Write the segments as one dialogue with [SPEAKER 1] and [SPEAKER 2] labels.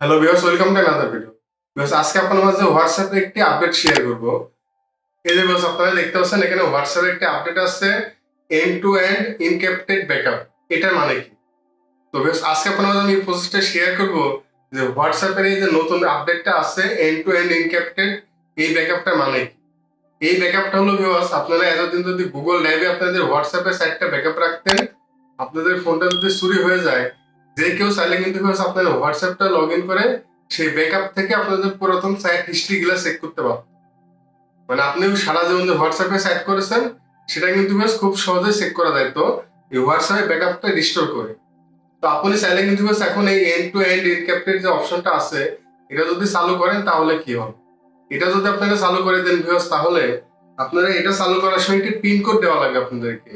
[SPEAKER 1] Hello viewers welcome to another video viewers আজকে আপনার মাঝে হোয়াটসঅ্যাপে একটি আপডেট শেয়ার করব। এই যে ভিউয়ার্স আপনারা দেখতে পাচ্ছেন, এখানে হোয়াটসঅ্যাপে একটি আপডেট আসছে end to end encrypted backup এটার মানে কি? তো ভিউয়ার্স আজকে আপনার মাঝে আমি এই প্রসেসটা শেয়ার করব যে হোয়াটসঅ্যাপের এই যে নতুন আপডেটটা আছে এন্ড টু এন্ড ইনক্রিপ্টেড এই ব্যাকআপটা মানে কি? এই ব্যাকআপটা হলো ভিউয়ার্স আপনারা এতদিন যদি গুগল ড্রাইভে আপনাদের হোয়াটসঅ্যাপের সাইটটা ব্যাকআপ রাখতেন, আপনাদের ফোনটা যদি চুরি হয়ে যায় যে কেউ চাইলে কিন্তু আপনার হোয়াটসঅ্যাপটা লগ ইন করে সেই ব্যাকআপ থেকে আপনাদের পুরাতন সাইট হিস্ট্রি গুলা চেক করতে পারবেন মানে আপনি সারা জীবন যে হোয়াটসঅ্যাপে সাইট করেছেন, সেটা কিন্তু খুব সহজে চেক করা যায়। তো এই হোয়াটসঅ্যাপে ব্যাকআপটা রিস্টোর করে। তো আপনি চাইলে কিন্তু এখন এই এন্ড টু এন্ড ইনক্যাপ্টেড যে অপশনটা আছে, এটা যদি চালু করেন তাহলে কি হবে? এটা যদি আপনারা চালু করে দেন ভিউয়ার্স তাহলে আপনারা এটা চালু করার সময় একটি পিন কোড দেওয়া লাগে আপনাদেরকে।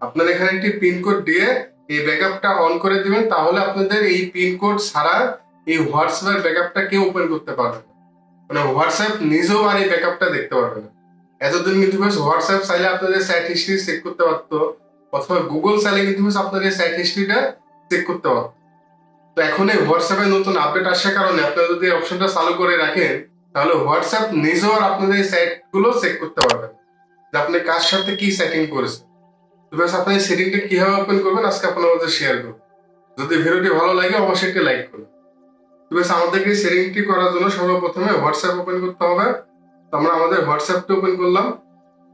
[SPEAKER 1] আপনারা এখানে একটি পিন কোড দিয়ে এই ব্যাকআপটা অন করে দিবেন, তাহলে আপনাদের এই পিন কোড ছাড়া এই হোয়াটসঅ্যাপের ব্যাকআপটা কেউ ওপেন করতে পারবে না। মানে হোয়াটসঅ্যাপ নিজেও আর এই ব্যাকআপটা দেখতে পারবে না। এতদিন কিন্তু হোয়াটসঅ্যাপ চাইলে আপনাদের সাইট হিস্ট্রি চেক করতে পারতো, অথবা গুগল চাইলে কিন্তু আপনাদের সাইট হিস্ট্রিটা চেক করতে পারতো। তো এখন এই হোয়াটসঅ্যাপে নতুন আপডেট আসার কারণে আপনারা যদি অপশনটা চালু করে রাখেন, তাহলে হোয়াটসঅ্যাপ নিজেও আর আপনাদের এই সাইটগুলো চেক করতে পারবেন যে আপনি কার সাথে কি সেটিং করেছেন। ব্যাস আপনি সেটিংটা কীভাবে ওপেন করবেন আজকে আপনার মধ্যে শেয়ার করব। যদি ভিডিওটি ভালো লাগে, অবশ্যই একটি লাইক করুন। ব্যাস, আমাদেরকে সেটিংটি করার জন্য সর্বপ্রথমে হোয়াটসঅ্যাপ ওপেন করতে হবে। আমরা আমাদের হোয়াটসঅ্যাপটি ওপেন করলাম।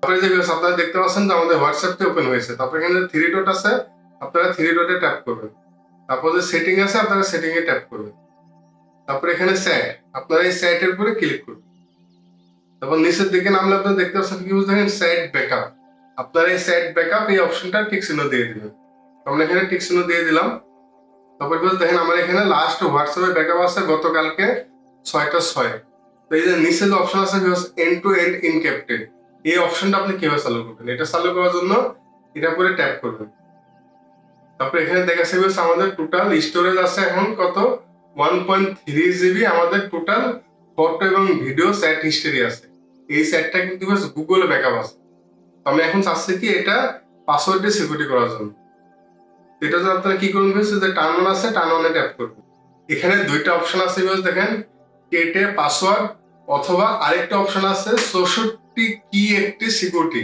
[SPEAKER 1] তারপরে যে ব্যাস, আপনারা দেখতে পাচ্ছেন যে আমাদের হোয়াটসঅ্যাপটি ওপেন হয়েছে। তারপরে এখানে থ্রি ডট আছে, আপনারা থ্রি ডটে ট্যাপ করবেন। তারপর যে সেটিং আছে, আপনারা সেটিংয়ে ট্যাপ করবেন। তারপরে এখানে স্যাট আপনারা এই স্যাটের উপরে ক্লিক করুন। তারপর নিচের দিকে নামলে আপনারা দেখতে পাচ্ছেন কি দেখেন স্যাট ব্যাকআপ আপনারা এই সেট ব্যাকআপ এই অপশনটা টিক চিহ্ন দিয়ে দিবেন আমরা এখানে টিক চিহ্ন দিয়ে দিলাম। তারপর দেখেন, আমার এখানে লাস্ট হোয়াটসঅ্যাপে ব্যাকআপ আছে, গতকালকে ছয়টা ছয়। তো এই যে নিচে যে অপশন আছে এন্ড টু এন্ড ইনক্যাপ্টেড এই অপশনটা আপনি কীভাবে চালু করবেন? এটা চালু করার জন্য এটা করে ট্যাপ করবেন। তারপর এখানে দেখা যাচ্ছে আমাদের টোটাল স্টোরেজ আছে এখন কত? ওয়ান পয়েন্ট থ্রি জিবি আমাদের টোটাল ফটো এবং ভিডিও স্যাট হিস্টরি আছে। এই স্যাটটা কিন্তু গুগলে ব্যাকআপ আছে। আমি এখন চাচ্ছি কি এটা পাসওয়ার্ড দিয়ে সিকিউরিটি করার জন্য। এটা জন্য আপনারা কি করবেন ভেবেছে যে টার্ন অন আছে টার্ন অনে ট্যাপ করবেন। এখানে দুইটা অপশন আছে ভেবে দেখেন, কেটে পাসওয়ার্ড অথবা আরেকটা অপশন আছে চৌষট্টি কি একটি সিকিউরিটি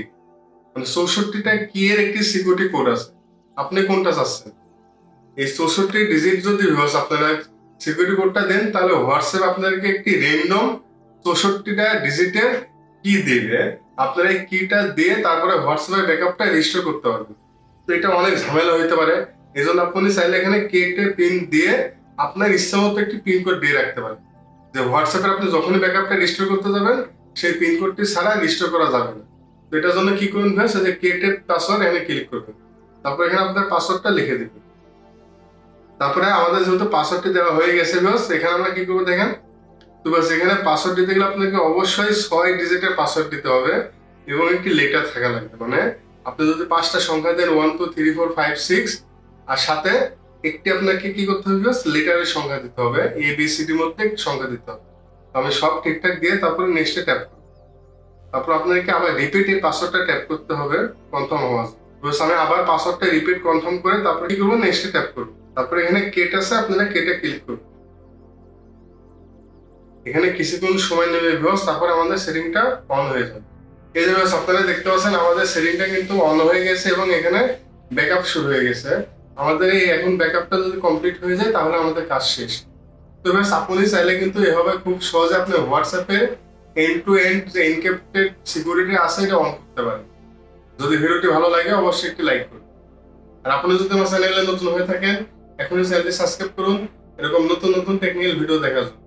[SPEAKER 1] মানে চৌষট্টিটা কি এর একটি সিকিউরিটি কোড আছে। আপনি কোনটা চাচ্ছেন? এই চৌষট্টি ডিজিট যদি ভিউয়ার্স আপনারা সিকিউরিটি কোডটা দেন, তাহলে হোয়াটসঅ্যাপ আপনাদেরকে একটি র্যান্ডম চৌষট্টিটা ডিজিটের কি দিবে? আপনারা এই কিটা দিয়ে তারপরে হোয়াটসঅ্যাপের ব্যাকআপটা রেজিস্টার করতে পারবেন। তো এটা অনেক ঝামেলা হইতে পারে। এই জন্য আপনি চাইলে এখানে কেটে পিন দিয়ে আপনার ইচ্ছা মতো একটি পিন কোড দিয়ে রাখতে পারেন। যে হোয়াটসঅ্যাপের আপনি যখনই ব্যাকআপটা রেজিস্টার করতে যাবেন, সেই পিন কোডটি ছাড়া রেজিস্টার করা যাবে না। তো এটার জন্য কি করবেন ভাই? যে কেটে পাসওয়ার্ড এখানে ক্লিক করবেন। তারপর এখানে আপনার পাসওয়ার্ডটা লিখে দিবেন। তারপরে আমাদের যেহেতু পাসওয়ার্ডটি দেওয়া হয়ে গেছে বাস এখানে আমরা কি করব দেখেন? তো বাস এখানে পাসওয়ার্ড দিতে গেলে আপনাকে অবশ্যই ছয় ডিজিটের পাসওয়ার্ড দিতে হবে এবং একটি লেটার থাকা লাগবে। মানে আপনি যদি পাঁচটা সংখ্যা দেন one two three four five six আর সাথে একটি আপনাকে কি করতে হবে লেটারের সংখ্যা দিতে হবে। এ বি সি ডি মধ্যে একটি সংখ্যা দিতে হবে। আমি সব ঠিকঠাক দিয়ে তারপরে নেক্সটে ট্যাপ করব। তারপর আপনাকে আবার রিপিট এই পাসওয়ার্ডটা ট্যাপ করতে হবে কনফার্ম হওয়ার জন্য। আমি আবার পাসওয়ার্ডটা রিপিট কনফার্ম করে তারপরে কি করব নেক্সটে ট্যাপ করব। তারপরে এখানে কেট আছে, আপনারা কেটে ক্লিক করবেন এখানে কিছুক্ষণ সময় নেবে ভিউস তারপরে আমাদের সেটিংটা অন হয়ে যাবে। এই যে আপনারা দেখতে পাচ্ছেন আমাদের সেটিংটা কিন্তু অন হয়ে গেছে এবং এখানে ব্যাকআপ শুরু হয়ে গেছে। আমাদের এই এখন ব্যাকআপটা যদি কমপ্লিট হয়ে যায়, তাহলে আমাদের কাজ শেষ। তো ব্যাস আপনি চাইলে কিন্তু এভাবে খুব সহজে আপনি হোয়াটসঅ্যাপে এন্ড টু এন্ড যে এনক্রিপ্টেড সিকিউরিটি আছে, এটা অন করতে পারেন। যদি ভিডিওটি ভালো লাগে, অবশ্যই একটি লাইক করুন। আর আপনি যদি আমার চ্যানেলে নতুন হয়ে থাকেন, এখনই চ্যানেলটি সাবস্ক্রাইব করুন। এরকম নতুন নতুন টেকনিক্যাল ভিডিও দেখার জন্য।